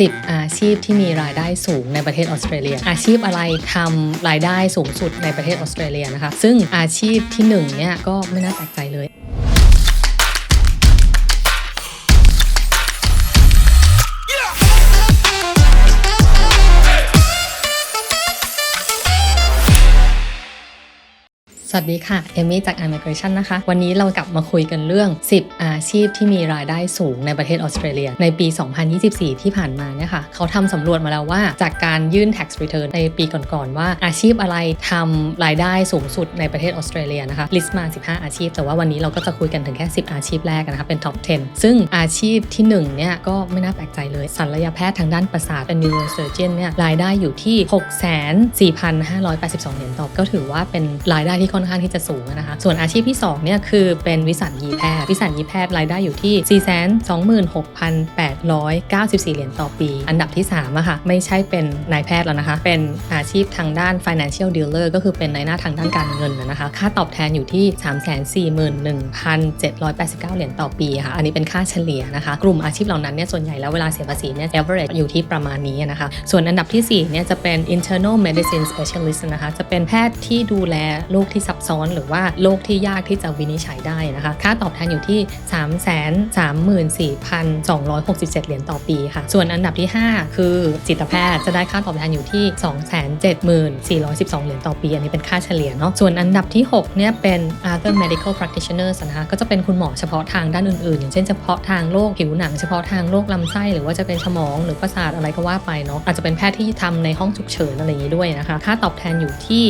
10 อาชีพที่มีรายได้สูงในประเทศออสเตรเลีย อาชีพอะไรทำรายได้สูงสุดในประเทศออสเตรเลียนะคะ ซึ่งอาชีพที่หนึ่งเนี่ยก็ไม่น่าแปลกใจเลย วัสดีค่ะ เอมี่จาก Immigration นะคะ วันนี้เรากลับมาคุยกันเรื่อง 10 อาชีพที่มีรายได้สูงในประเทศออสเตรเลีย ในปี 2024 ที่ผ่านมาเนี่ยค่ะ เขาทำสำรวจมาแล้วว่า จากการยื่น tax return ในปีก่อนๆ ว่าอาชีพอะไรทำรายได้สูงสุดในประเทศออสเตรเลียนะคะ ลิสต์มา 15 อาชีพ แต่ว่าวันนี้เราก็จะคุยกันถึงแค่ 10 อาชีพแรกนะคะเป็น top 10 ซึ่งอาชีพที่1เนี่ยก็ไม่น่าแปลกใจเลยศัลยแพทย์ทางด้านประสาทเป็น neurosurgeon เนี่ยรายได้อยู่ที่ 6,4,582 เหรียญต่อก็ถือว่าเป็นรายได้ที่ค่อนข้างที่จะสูงนะคะ ส่วนอาชีพที่ 2 เนี่ยคือเป็นวิสัญญีแพทย์วิสัญญีแพทย์รายได้อยู่ที่ 426,894 เหรียญต่อปี อันดับที่3อะค่ะไม่ใช่เป็นนายแพทย์แล้วนะคะ เป็นอาชีพทางด้าน financial dealer ก็คือเป็นนายหน้าทางด้านการเงินนะนะคะ ค่าตอบแทนอยู่ที่ 341,789 เหรียญต่อปีค่ะ อันนี้เป็นค่าเฉลี่ยนะคะ กลุ่มอาชีพเหล่านั้นเนี่ยส่วนใหญ่แล้วเวลาเสียภาษีเนี่ย average อยู่ที่ประมาณนี้นะคะ ส่วนอันดับที่4เนี่ยจะเป็น internal medicine specialist นะคะ จะเป็นแพทย์ที่ดูแลโรคที่ซับซ้อนหรือว่าโรคที่ยากที่จะวินิจฉัยได้นะคะ ค่าตอบแทนอยู่ที่ 334,267 เหรียญต่อปีค่ะ ส่วนอันดับที่ 5 คือจิตแพทย์จะได้ค่าตอบแทนอยู่ที่ 274,412 เหรียญต่อปี อันนี้เป็นค่าเฉลี่ยเนาะ ส่วนอันดับที่ 6 เนี่ยเป็น other medical practitioners นะคะ ก็จะเป็นคุณหมอเฉพาะทางด้านอื่นๆ อย่างเช่นเฉพาะทางโรคผิวหนัง เฉพาะทางโรคลำไส้ หรือว่าจะเป็นสมองหรือประสาทอะไรก็ว่าไปเนาะ อาจจะเป็นแพทย์ที่ทำในห้องฉุกเฉินอะไรอย่างนี้ด้วยนะคะ ค่าตอบแทนอยู่ที่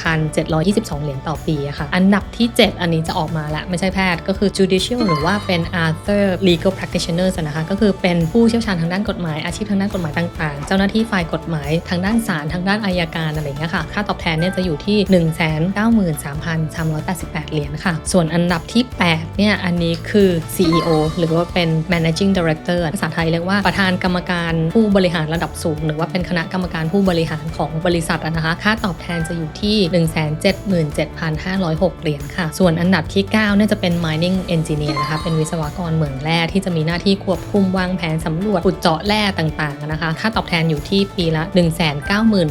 1,722 เหรียญต่อปีอะค่ะ อันดับที่ 7 อันนี้จะออกมาละไม่ใช่แพทย์ก็คือ judicial หรือว่าเป็น other legal practitioners นะคะก็คือเป็นผู้เชี่ยวชาญทางด้านกฎหมายอาชีพทางด้านกฎหมายต่างๆ เจ้าหน้าที่ฝ่ายกฎหมายทางด้านศาลทางด้านอายการอะไรเงี้ยค่ะ ค่าตอบแทนเนี่ยจะอยู่ที่ 193,388 เหรียญค่ะ ส่วนอันดับที่ 8 เนี่ย อันนี้คือ CEO หรือว่าเป็น managing director ภาษาไทยเรียกว่าประธานกรรมการผู้บริหารระดับสูง หรือว่าเป็นคณะกรรมการผู้บริหารของบริษัทนะคะ ค่าตอบแทนจะอยู่ที่177,506 เหรียญค่ะ ส่วนอันดับที่9เนี่ยจะเป็น mining engineer นะคะ เป็นวิศวกรเหมืองแร่ที่จะมีหน้าที่ควบคุมวางแผนสำรวจขุดเจาะแร่ต่างๆนะคะ ค่าตอบแทนอยู่ที่ปีละ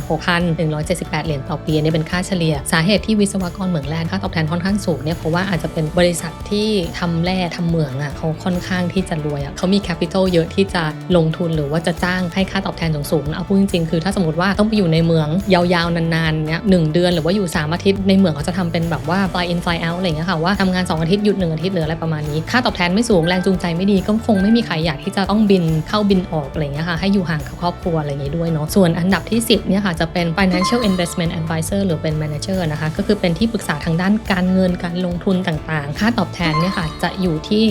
196,178 เหรียญต่อปีนี่เป็นค่าเฉลี่ย สาเหตุที่วิศวกรเหมืองแร่ค่าตอบแทนค่อนข้างสูงเนี่ยเพราะว่าอาจจะเป็นบริษัทที่ทำแร่ทำเหมืองอะเขาค่อนข้างที่จะรวยอะเขามีแคปิตอลเยอะที่จะลงทุนหรือว่าจะจ้างให้ค่าตอบแทนสูงๆเอาพูดจริงๆคือถ้าสมมติว่าต้องไปอยู่ในเมืองยาวๆนานๆเนี่ยหเดือนหรือว่าอยู่ 3 อาทิตย์ในเมืองเขาจะทำเป็นแบบว่า fly in fly out อะไรอย่างเงี้ยค่ะว่าทำงาน 2 อาทิตย์หยุด 1 อาทิตย์หรืออะไรประมาณนี้ค่าตอบแทนไม่สูงแรงจูงใจไม่ดีก็คงไม่มีใครอยากที่จะต้องบินเข้าบินออกอะไรอย่างเงี้ยค่ะให้อยู่ห่างกับครอบครัวอะไรอย่างงี้ด้วยเนาะส่วนอันดับที่ 10เนี่ยค่ะจะเป็น financial investment advisor หรือเป็น manager นะคะก็คือเป็นที่ปรึกษาทางด้านการเงินการลงทุนต่างๆ ค่าตอบแทนเนี่ยค่ะจะอยู่ที่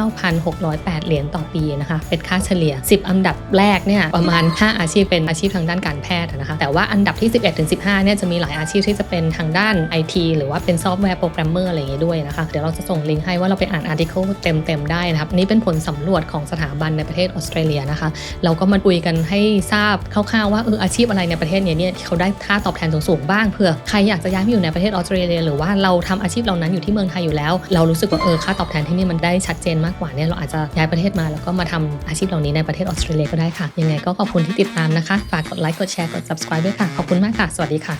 169,608 เหรียญต่อปีนะคะเป็นค่าเฉลี่ย 10 อันดับแรกเนี่ยประมาณ 5 อาชีพเป็นอาชีพทางด้านการแพทย์นะคะแต่ว่าอันดับที่ 11ถึง15เนี่ยจะมีหลายอาชีพที่จะเป็นทางด้าน IT หรือว่าเป็นซอฟต์แวร์โปรแกรมเมอร์อะไรอย่างงี้ด้วยนะคะ เดี๋ยวเราจะส่งลิงก์ให้ว่าเราไปอ่านอาร์ติเคิลเต็มๆได้นะครับนนี้เป็นผลสำรวจของสถาบันในประเทศออสเตรเลียนะคะ เราก็มาคุยกันให้ทราบคร่าวๆว่าเอออาชีพอะไรในประเทศเนี้ยเนี่ยเขาได้ค่าตอบแทนสูงๆบ้างเผื่อใครอยากจะย้ายไปอยู่ในประเทศออสเตรเลียหรือว่าเราทำอาชีพเหล่านั้นอยู่ที่เมืองไทยอยู่แล้ว เรารู้สึกว่าเออค่าตอบแทนที่นี่มันได้ชัดเจนมากกว่าเนี่ยเราอาจจะย้ายประเทศมาแล้วก็มาทำอาชีพเหล่านี้ในประเทศออสเตรเลียก็ได้ค่ะ ยังไงก็ขอบคุณที่ติดตามนะคะ ฝากกดไลค์ กดแชร์ กด subscribe ด้วยค่ะ ขอบคุณมากค่ะ สวัสดีค่ะ